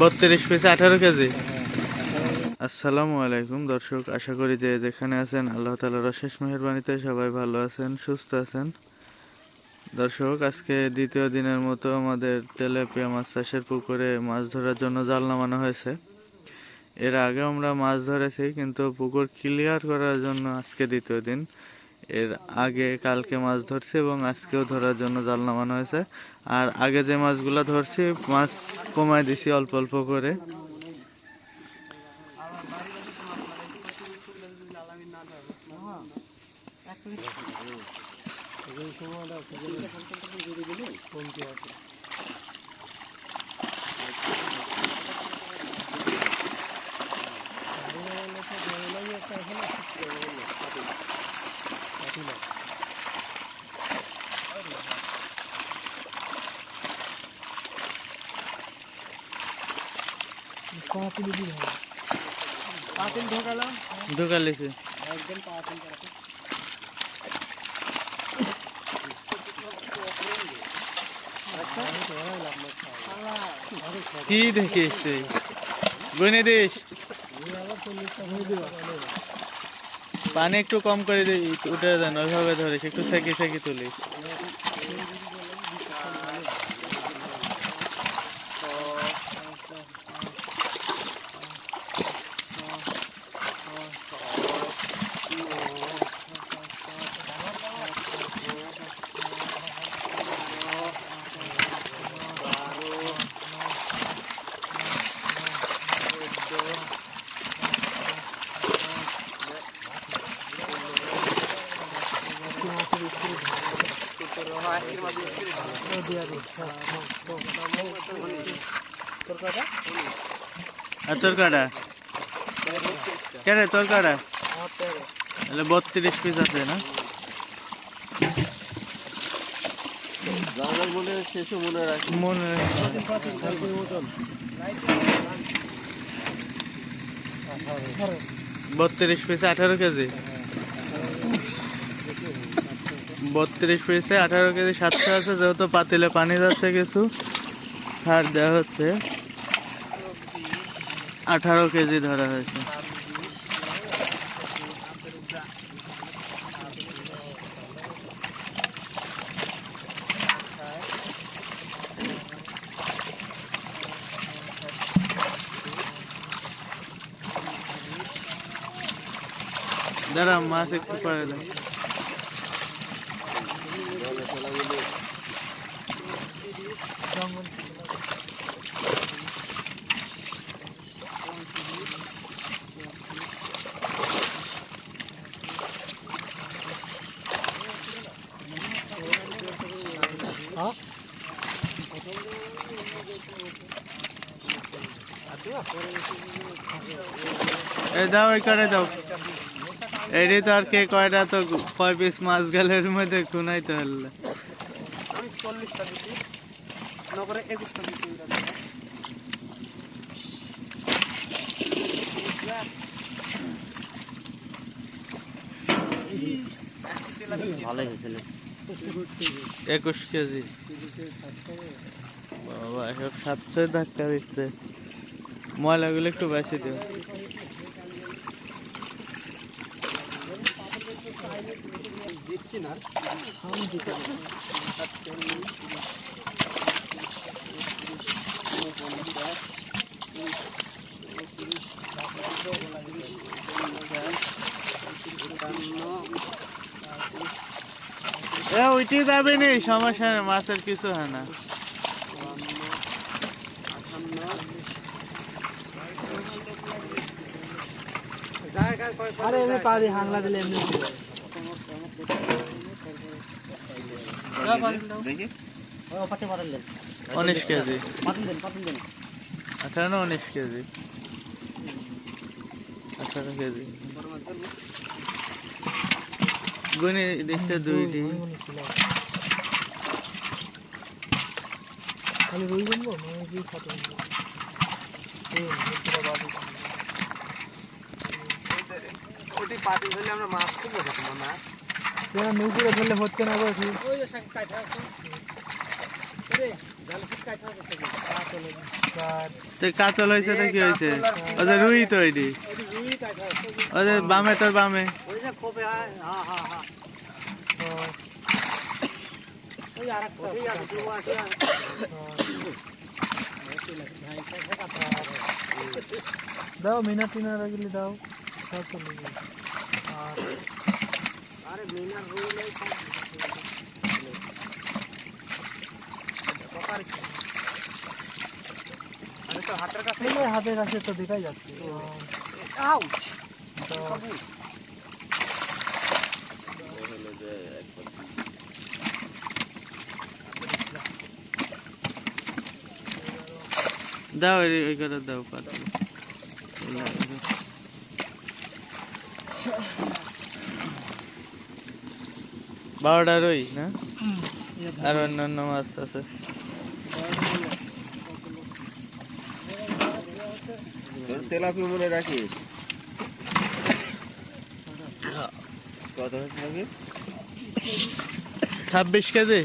বত্রিশ পিস, আঠারো কেজি। আসসালামু আলাইকুম দর্শক, আশা করি যে যেখানে আছেন, আল্লাহ তালার অশেষ মেহরবানিতে সবাই ভালো আছেন, সুস্থ আছেন। দর্শক, আজকে দ্বিতীয় দিনের মতো আমাদের তেলাপিয়া মাছ চাষের পুকুরে মাছ ধরার জন্য জাল নামানো হয়েছে। এর আগে আমরা মাছ ধরেছি, কিন্তু পুকুর ক্লিয়ার করার জন্য আজকে দ্বিতীয় দিন। এর আগে কালকে মাছ ধরছি এবং আজকেও ধরার জন্য জাল নামানো হয়েছে। আর আগে যে মাছগুলো ধরছি, মাছ কমায় দিছি অল্প অল্প করে। পাতিল ঢোকালো ঢুকালিছি একদম পাতিল করাতে কি দেখিস তুই গুনে দিস পানি একটু কম করে দিই উঠে দেন ওইভাবে ধরিস একটু সেকি সেকি তুলিস। তোর কাটা? কে রে তোর কাটা? তাহলে বত্রিশ পিস আছে, না? মনে বত্রিশ পিসে আঠারো কেজি? বত্রিশ পিসে আঠারো কেজি সাতশো আছে, যেহেতু পাতিলে পানি যাচ্ছে কিছু ছাড় দেওয়া হচ্ছে। আঠারো কেজি ধরা হয়েছে। দাঁড়া মাছ একটু পরে দাও এই দাও করে দাও। এটি তো আর কে কয়টা তো, কয় পিস মাছ গেলে এর মধ্যে খুনাই তো হলে আমি চল্লিশটা নগরে একুশটা দিচ্ছি ভালোই হয়েছিল। একুশ কেজি। বাবা এসব সাতশো ধাক্কা দিচ্ছে। ময়লাগুলো একটু বেশি দিও। দিচ্ছি না উঠে যাবে নি? সমস্যা মাছের কিছু হয় না। আরে এমনি হাংলা দিলে এমনি দেখি। ও পাতে দেন। উনিশ কেজি। আঠারো না উনিশ কেজি? আঠারো কেজি। গুনে দিচ্ছে দুইটি। খালি রুই মানে কি ওটি পাতি হলে আমরা মাছ খুব না নৌকুরে ধরলে হচ্ছে না বলছি ওই যে আছে কাতল হয়েছে কি হয়েছে? ওদের রুই তো এটি। ওদের বামে তোর বামে। দাও, মিনা টিনা রাখলে দাও। সব আরে মিনার রুই আরে হাতের কাছে হাতের কাছে তো দেখাই যাচ্ছে। দাও এই- ওই করে দাও কাতল বারোটা রুই না? আর অন্যান্য মাছ আছে। তেলাপি মনে রাখিস কত থাকে ছাব্বিশ কেজি।